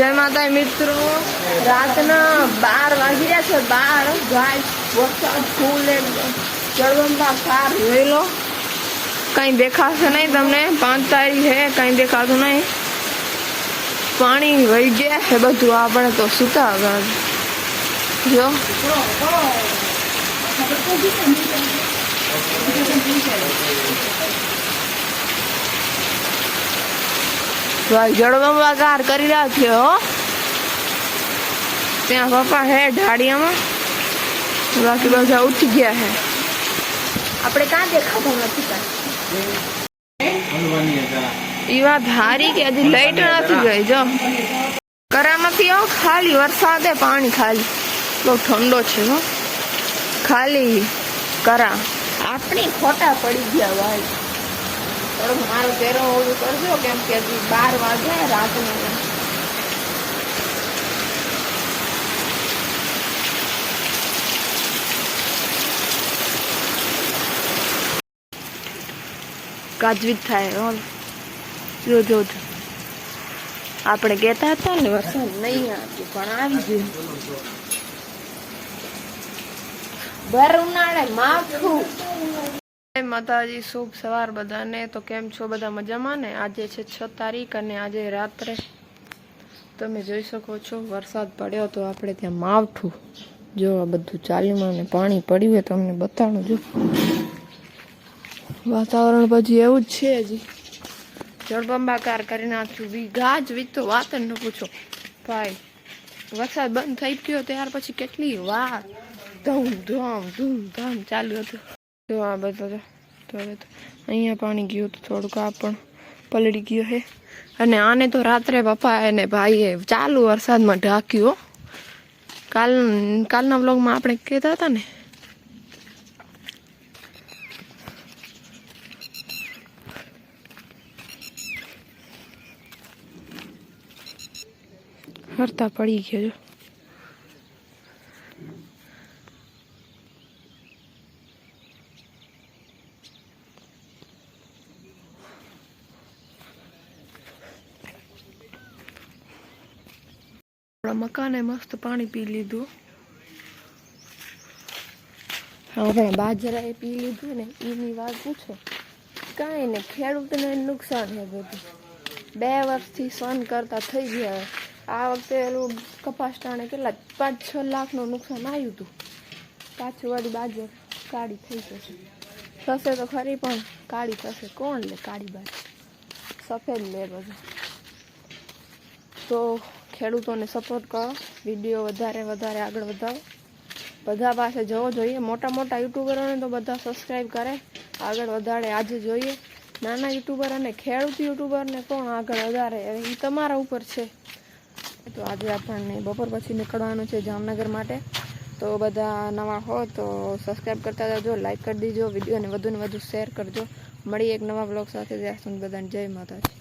જય માતા મિત્રો. રાતના બાર વાગી રહ્યા છે. બાર, ગાય, વરસાદ, ફૂલ એકદમ કાર જોઈ લો. કઈ દેખાશે નહીં તમને. પાંચ તારીખ છે, કઈ દેખાતું નહીં. પાણી વહી ગયા છે બધું. આપણે તો સૂતા આગળ. જો. ભાઈ જળબંબા કાર કરી રહ્યા છે હો. ત્યાં પપ્પા હે ઢાળિયામાં. બાકી બધા ઉઠી ગયા છે આપણે ક્યાં દેખાતા નથી કાંઈ ઈ વાત હારી કે હજી લાઈટ નથી ગઈ જો. કરા નથી આવો ખાલી વરસાદે પાણી ખાલી. બહુ ઠંડો છે હો. ખાલી કરા. આપણી ખોટા પડી ગયા ભાઈ થોડુંક મારું પહેરો ઓલું કરજો કેમ કે હજી બાર વાગે, રાતના ગાજવીજ થાય, હો. જો જો. આપણે કહેતા હતા ને, વરસાદ નહીં આવ્યું પણ આવી ગયું. ભર ઉનાળે જય માતાજી શુભ સવાર બધાને. તો કેમ છો? બધા મજામાં ને? આજે છે છ તારીખ અને આજે રાત્રે. તમે જોઈ શકો છો, વરસાદ પડ્યો તો આપણે ત્યાં માવઠું જો આ બધું ચાલ્યું અને પાણી પડ્યું હોય તમને બતાડું જો વાતાવરણ પછી એવું જ છે હજી. જળબંબાકાર કરી નાખ્યું. વીઘા જ વીજ તો વાત જ ન પૂછો. ભાઈ, વરસાદ બંધ થઈ ગયો ત્યાર પછી કેટલી વાર ધૂમધામ ધૂમ ધૂમ ધામ ચાલુ હતું. જો આ બધો તો અહીંયા પાણી ગયું હતું થોડુંક, આ પણ પલળી ગયું છે અને આને તો રાત્રે પપ્પા અને ભાઈએ ચાલુ વરસાદમાં ઢાંક્યું હો. કાલ, કાલના વ્લોગમાં આપણે કહેતા હતા ને. હરતા પડી ગયો આપણા મકાને મસ્ત પાણી પી લીધું. આપણે બાજરાએ પી લીધું ને એની વાત પૂછો કાંઈ ને ખેડૂતને નુકસાન છે બધું. બે વર્ષથી સહન કરતા થઈ ગયા. આ વખતે એલું કપાસ ટાણે કેટલા, પાંચ છ લાખનું નુકસાન આવ્યું હતું પાછું વાળી બાજર કાળી થઈ જશે. થશે તો ખરી પણ કાળી થશે. કોણ લે કાળી બાજર સફેદ લે બધું. તો ખેડૂતોને સપોર્ટ કરો. વીડિયો વધારે વધારે આગળ વધારો. બધા પાસે જવો જોઈએ. મોટા મોટા યુટ્યુબરોને તો બધા સબસ્ક્રાઈબ કરે. આગળ વધારે આજે જોઈએ. નાના યુટ્યુબર અને ખેડૂત યુટ્યુબરને કોણ આગળ વધારે. એ તમારા ઉપર છે. તો આજે આપણને બપોર પછી નીકળવાનું છે જામનગર માટે. તો બધા નવા હો તો સબસ્ક્રાઈબ કરતા જજો લાઈક કરી દીજો વિડીયોને વધુ ને વધુ શેર કરજો. મળી એક નવા બ્લોગ સાથે. ત્યાં સુધી બધાને જય માતાજી.